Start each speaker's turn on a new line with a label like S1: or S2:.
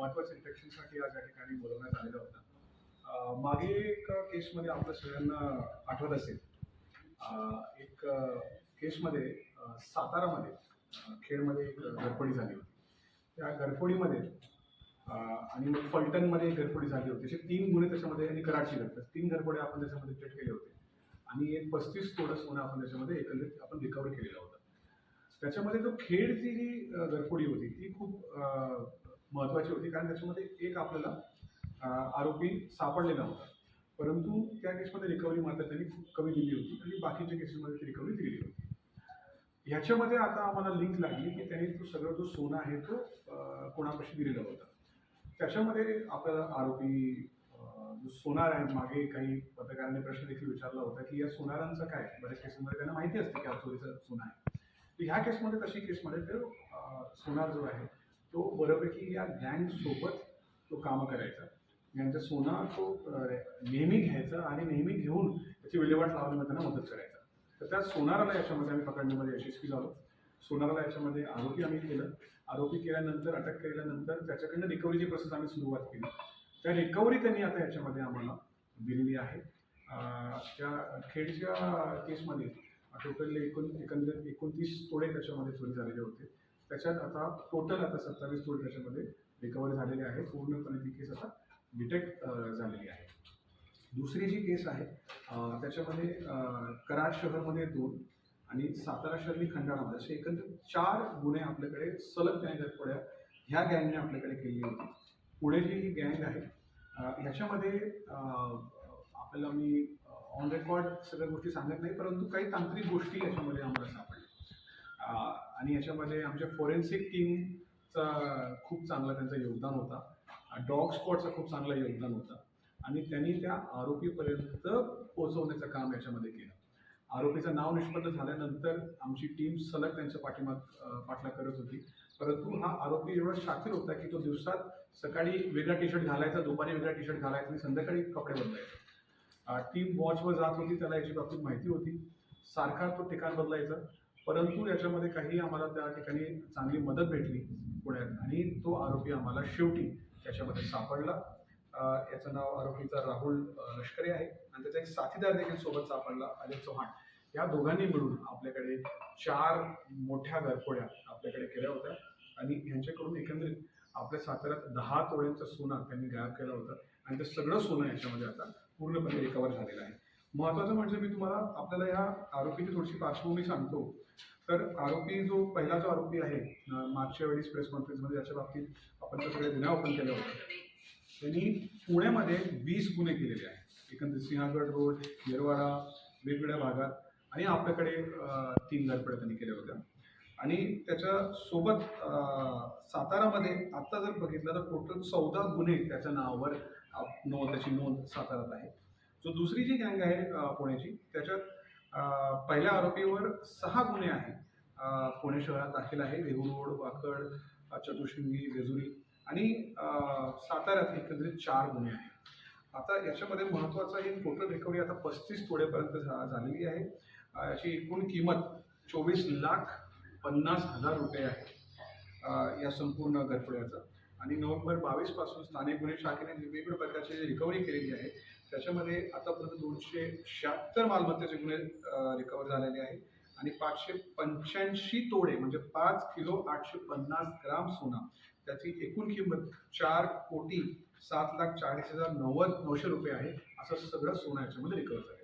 S1: महत्त्वाच्या इन्फेक्शनसाठी आज या ठिकाणी बोलवण्यात आलेला होता. मागे एका केसमध्ये आपल्या सगळ्यांना आठवत असेल. एक केसमध्ये सातारामध्ये खेळमध्ये खेडमध्ये एक गडफडी झाली होती. त्या गडफडीमध्ये आणि मग फलटणमध्ये एक झाली होती. असे तीन गुन्हे त्याच्यामध्ये आणि कराडची गडफड तीन घरफोडे आपण त्याच्यामध्ये डिटेक्ट केले होते. आणि एक पस्तीस तोडं सोनं आपण त्याच्यामध्ये एकंदरीत आपण रिकवर केलेला होता. त्याच्यामध्ये जो खेडची जी गरफोडी होती ती खूप महत्त्वाची होती. कारण त्याच्यामध्ये एक आपल्याला आरोपी सापडलेला होता. परंतु त्या केसमध्ये रिकव्हरी मात्र त्यांनी खूप कमी दिली होती आणि बाकीच्या केसेसमध्ये ती रिकव्हरी दिलेली होती. ह्याच्यामध्ये आता आम्हाला लिंक लागली की त्यांनी तो सगळं जो सोना आहे तो कोणापाशी दिलेला होता. त्याच्यामध्ये आपल्याला आरोपी जो सोनार आहे मागे काही पत्रकारांनी प्रश्न देखील विचारला होता की या सोनारांचं काय? बऱ्याच केसेसमध्ये त्यांना माहिती असते की हा चोरीचा सोना आहे. तर ह्या केसमध्ये तशी केसमध्ये तो सोनार जो आहे तो बऱ्यापैकी या गँग सोबत तो कामं करायचा. यांचा सोना तो नेहमी घ्यायचा आणि नेहमी घेऊन त्याची विल्हेवाट लावण्यामध्ये त्यांना मदत करायचा. तर त्या सोनाराला याच्यामध्ये आम्ही पकडण्यामध्ये यशस्वी झालो. सोनाराला याच्यामध्ये आरोपी आम्ही केलं. आरोपी केल्यानंतर अटक केल्यानंतर त्याच्याकडनं रिकव्हरीची प्रोसेस आम्ही सुरुवात केली. त्या रिकव्हरी त्यांनी आता याच्यामध्ये आम्हाला दिलेली आहे. त्या खेडच्या केसमध्ये टोटल एकूण एकंदरीत एकोणतीस तोडे त्याच्यामध्ये चोरी झालेले होते. त्याच्यात आता टोटल आता सत्तावीस तोडे त्याच्यामध्ये रिकवर झालेले आहे. पूर्णपणे ती केस आता डिटेक्ट झालेली आहे. दुसरी जी केस आहे त्याच्यामध्ये कराड शहरमध्ये दोन आणि सातारा शहरी खंडाळामध्ये. असे एकंदर चार गुन्हे आपल्याकडे सलग गँग पड्या ह्या गँगने आपल्याकडे केली होती. पुढे जी ही गँग आहे ह्याच्यामध्ये आपल्याला मी ऑन रेकॉर्ड सगळ्या गोष्टी सांगत नाही परंतु काही तांत्रिक गोष्टी याच्यामध्ये आम्हाला सापडल्या. आणि याच्यामध्ये आमच्या फोरेन्सिक टीमचा खूप चांगला त्यांचा योगदान होता. डॉग स्पॉटचा खूप चांगलं योगदान होतं. आणि त्यांनी त्या आरोपीपर्यंत पोचवण्याचं काम याच्यामध्ये केलं. आरोपीचं नाव निष्पन्न झाल्यानंतर आमची टीम सलग त्यांच्या पाठीमाग पाठला पाठलाग करत होती. परंतु हा आरोपी एवढा शाखीर होता की तो दिवसात सकाळी वेगळा टी शर्ट घालायचा दुपारी वेगळा टी शर्ट घालायचा आणि संध्याकाळी कपडे बदलायचा. टीम वॉचवर जात होती त्याला याची बाबतीत माहिती होती. सारखा तो ठिकाण बदलायचा. परंतु याच्यामध्ये काही आम्हाला त्या ठिकाणी चांगली मदत भेटली पुण्यात. आणि तो आरोपी आम्हाला शेवटी त्याच्यामध्ये सापडला. याचं नाव आरोपीचा राहुल लष्करे आहे. आणि त्याचा एक साथीदार देखील सोबत सापडला अजय चव्हाण या दोघांनी मिळून आपल्याकडे चार मोठ्या गरफोड्या आपल्याकडे केल्या होत्या. आणि ह्यांच्याकडून एकंदरीत आपल्या साताऱ्यात दहा तोळ्यांचं सोनं त्यांनी गायब केलं होतं. आणि ते सगळं सोनं याच्यामध्ये आता पूर्णपणे रिकवर झालेलं आहे. महत्त्वाचं म्हणजे मी तुम्हाला आपल्याला या आरोपीची थोडीशी पार्श्वभूमी सांगतो. तर आरोपी जो पहिला जो आरोपी आहे मागच्या वेळेस प्रेस कॉन्फरन्समध्ये याच्या बाबतीत आपण सगळे गुन्हे ओपन केले होते. त्यांनी पुण्यामध्ये वीस गुन्हे केलेले आहेत. एकंदरीत सिंहगड रोड येरवाडा वेगवेगळ्या भागात. आणि आपल्याकडे तीन गडपड्या त्यांनी केल्या होत्या. आणि त्याच्या सोबत सातारामध्ये आत्ता जर बघितलं तर टोटल चौदा गुन्हे त्याच्या नावावर नोंद त्याची नोंद साताऱ्यात आहे. जो दुसरी जी गँग आहे पुण्याची त्याच्यात पहिल्या आरोपीवर सहा गुन्हे आहेत. पुणे शहरात दाखल आहे देहू रोड वाकड अं, जेजुरी आणि साताऱ्यात एकंदरीत चार गुन्हे आहेत. आता याच्यामध्ये महत्त्वाचं ही टोटल रिकव्हरी आता पस्तीस तोड्यापर्यंत झा झालेली आहे. याची एकूण किंमत चोवीस लाख पन्नास हजार रुपये आहे. या संपूर्ण गरफड्याचं आणि नोव्हेंबर बावीसपासून स्थानिक गुन्हे शाखेने वेगवेगळ्या प्रकारची जी रिकव्हरी केलेली आहे त्याच्यामध्ये आतापर्यंत दोनशे शहात्तर मालमत्तेचे गुन्हे रिकवर झालेले आहे. आणि पाचशे पंच्याऐंशी तोडे म्हणजे पाच किलो आठशे पन्नास ग्राम सोना. त्याची एकूण किंमत चार कोटी सात लाख चाळीस हजार नव्वद नऊशे रुपये आहे. असं सगळं सोनं याच्यामध्ये रिकवर झालं आहे.